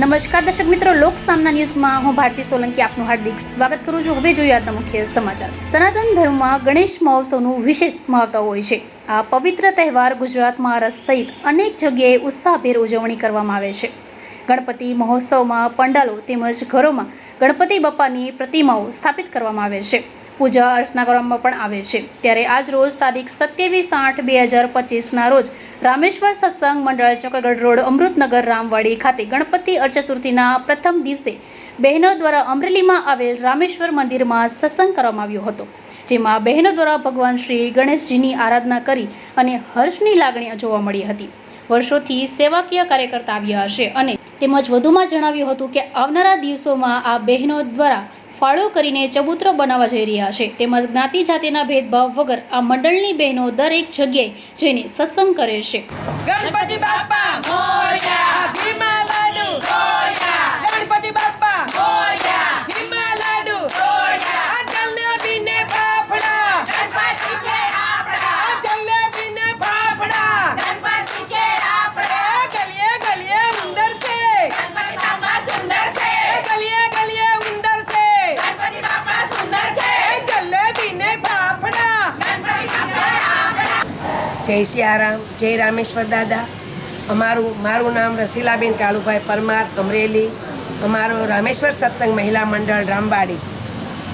નમસ્કાર દર્શક મિત્રો, લોક સામના ન્યૂઝમાં હું ભારતી સોલંકી આપનું હાર્દિક સ્વાગત કરું છું. હવે જોઈએ આજના મુખ્ય સમાચાર. સનાતન ધર્મમાં ગણેશ મહોત્સવનું વિશેષ મહત્વ હોય છે. આ પવિત્ર તહેવાર ગુજરાત મહારાષ્ટ્ર સહિત અનેક જગ્યાએ ઉત્સાહભેર ઉજવણી કરવામાં આવે છે. ગણપતિ મહોત્સવમાં પંડાલો તેમજ ઘરોમાં ગણપતિ બપ્પાની પ્રતિમાઓ સ્થાપિત કરવામાં આવે છે. પૂજા અર્ચના કરવામાં પણ આવે છે. ત્યારે આજ રોજ તારીખ સત્યાવીસ આઠ બે હજાર પચીસના રોજ રામેશ્વર સત્સંગ મંડળ ચોકગઢ રોડ અમૃતનગર રામવાડી ખાતે ગણપતિ અર્ચતુર્થીના પ્રથમ દિવસે બહેનો દ્વારા અમરેલીમાં આવેલ રામેશ્વર મંદિરમાં સત્સંગ કરવામાં આવ્યો હતો. જેમાં બહેનો દ્વારા ભગવાન શ્રી ગણેશજીની આરાધના કરી અને હર્ષની લાગણી જોવા મળી હતી. વર્ષોથી સેવાકીય કાર્યકર્તા આવ્યા હશે અને તેમજ વધુમાં જણાવ્યું હતું કે આવનારા દિવસોમાં આ બહેનો દ્વારા ફાળો કરીને ચબૂતરો બનાવવા જઈ રહ્યા છે. તેમજ જ્ઞાતિ જાતિના ભેદભાવ વગર આ મંડળની બહેનો દરેક જગ્યાએ જઈને સત્સંગ કરે છે. ગણપતિ બાપા, મોરયા! જય સિયારામ, જય રામેશ્વર દાદા. અમારું, મારું નામ રસીલાબેન કાળુભાઈ પરમાર અમરેલી. અમારો રામેશ્વર સત્સંગ મહિલા મંડળ રામબાડી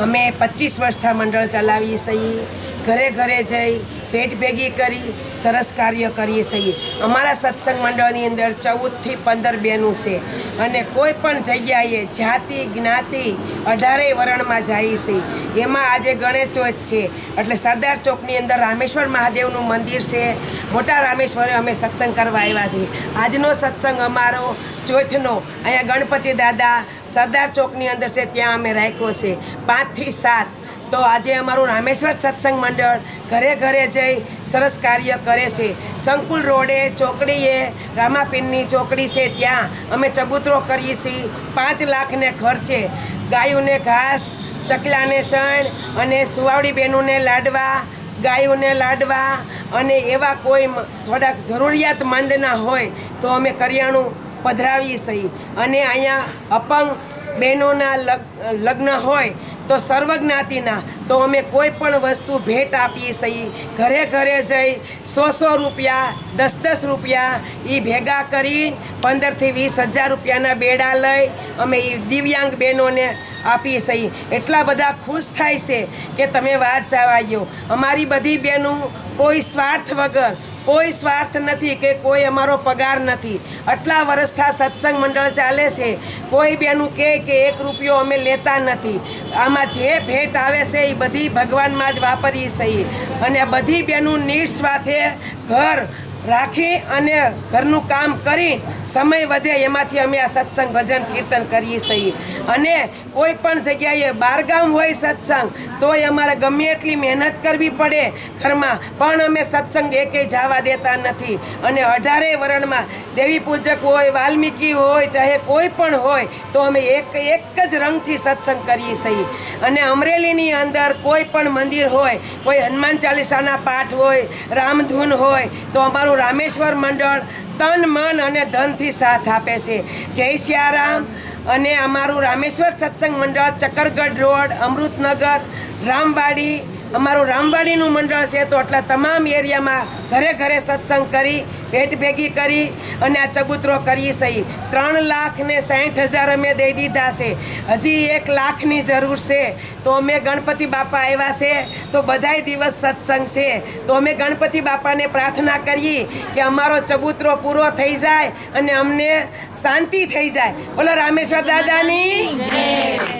અમે પચીસ વર્ષથી મંડળ ચલાવીએ છીએ. ઘરે ઘરે જઈ ભેટ ભેગી કરી સરસ કાર્ય કરીએ છીએ. અમારા સત્સંગ મંડળની અંદર ચૌદથી પંદર બેનું છે. અને કોઈ પણ જગ્યાએ જાતિ, જ્ઞાતિ અઢારેય વરણમાં જાય છે. એમાં આજે ગણેશ ચોથ છે. એટલે સરદાર ચોકની અંદર રામેશ્વર મહાદેવનું મંદિર છે. મોટા રામેશ્વરે અમે સત્સંગ કરવા આવ્યા છીએ. આજનો સત્સંગ અમારો ચોથનો. અહીંયા ગણપતિ દાદા સરદાર ચોકની અંદર છે, ત્યાં અમે રાખ્યો છે. પાંચથી સાત તો આજે અમારું રામેશ્વર સત્સંગ મંડળ ઘરે ઘરે જઈ સરસ કાર્ય કરે છે. સંકુલ રોડે ચોકડીએ રામાપીનની ચોકડી છે, ત્યાં અમે ચબૂતરો કરીએ છીએ. પાંચ લાખને ખર્ચે ગાયોને ઘાસ, ચકલાને ચણ અને સુવાવડી બહેનોને લાડવા, ગાયોને લાડવા અને એવા કોઈ થોડાક જરૂરિયાતમંદના હોય તો અમે કરિયાણું પધરાવીએ છીએ. અને અહીંયા અપંગ બહેનોના લગ- લગ્ન હોય તો સર્વજ્ઞાતિના. તો અમે કોઈ પણ વસ્તુ ભેટ આપીએ છીએ. ઘરે ઘરે જઈ સો સો રૂપિયા, દસ દસ રૂપિયા એ ભેગા કરી પંદરથી વીસ હજાર રૂપિયાના બેડા લઈ અમે એ દિવ્યાંગ બહેનોને આપીએ છીએ. એટલા બધા ખુશ થાય છે કે તમે વાત જવા અમારી બધી બહેનો કોઈ સ્વાર્થ વગર કોઈ સ્વાર્થ નથી કે કોઈ અમારો પગાર નથી. આટલા વર્ષથી સત્સંગ મંડળ ચાલે છે. કોઈ બેનું કહે કે એક રૂપિયો અમે લેતા નથી. આમાં જે ભેટ આવે છે એ બધી ભગવાનમાં જ વાપરીએ છીએ અને બધી બેનું નિઃસ્વાર્થે ઘર રાખી અને ઘરનું કામ કરી સમય વધે એમાંથી અમે આ સત્સંગ ભજન કીર્તન કરીએ છીએ. અને કોઈ પણ જગ્યાએ બારગામ હોય સત્સંગ, તોય અમારે ગમે એટલી મહેનત કરવી પડે ઘરમાં. પણ અમે સત્સંગ એકેય જવા દેતા નથી. અને અઢારે વરણમાં દેવી પૂજક હોય, વાલ્મીકી હોય, ચાહે કોઈ પણ હોય, તો અમે એક એક જ રંગથી સત્સંગ કરીએ છીએ. અને અમરેલીની અંદર કોઈ પણ મંદિર હોય, કોઈ હનુમાન ચાલીસાના પાઠ હોય, રામધૂન હોય, તો અમારું રામેશ્વર મંડળ તન, મન અને ધનથી સાથ આપે છે. જય સિયારામ. અને અમારું રામેશ્વર સત્સંગ મંડળ ચક્કરગઢ રોડ, અમૃતનગર, રામવાડી અમારું રામવાડીનું મંડળ છે તો એટલા તમામ એરિયામાં ઘરે ઘરે સત્સંગ કરી, ભેટ ભેગી કરી અને આ ચબૂતરો કરીએ સહી. ત્રણ લાખ ને સાઠ હજાર અમે દઈ દીધા છે. હજી એક લાખની જરૂર છે. તો અમે ગણપતિ બાપા આવ્યા છે. તો બધાય દિવસ સત્સંગ છે. તો અમે ગણપતિ બાપાને પ્રાર્થના કરીએ કે અમારો ચબૂતરો પૂરો થઈ જાય અને અમને શાંતિ થઈ જાય. બોલો રામેશ્વર દાદાની